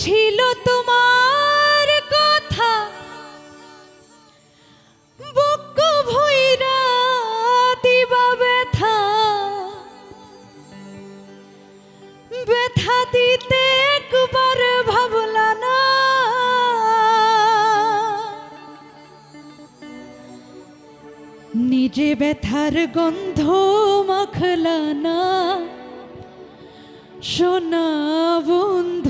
ছিল তোমার কথা। বুক ভইরা দিবা ব্যথা। ব্যথা দিতে একবার ভাবলা না। নিজে ব্যথার গন্ধ মাখলা না। সোনা বন্ধুরে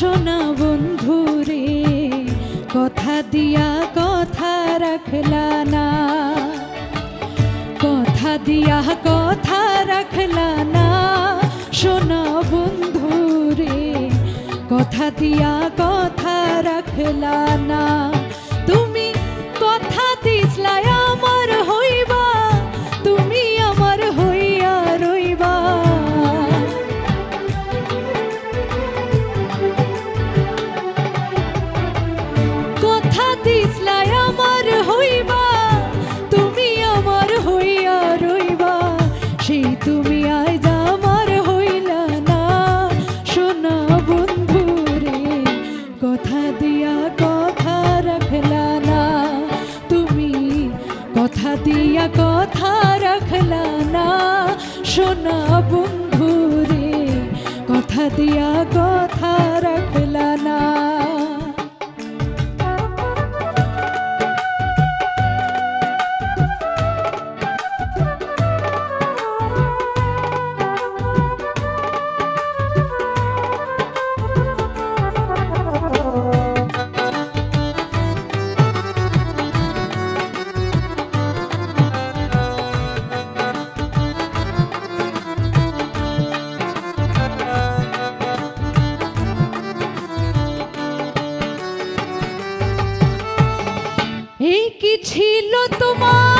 সোনা বন্ধু রে, কথা দিয়া কথা রাখলা না। কথা দিয়া কথা রাখলা না সোনা বন্ধু রে, কথা দিয়া কথা রাখলা না। তুমি কথা দিসলাই আমার হইবা কথা দিয়া কথা রাখলা না ছিল তোমার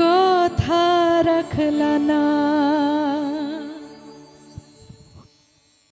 কথা रखलाना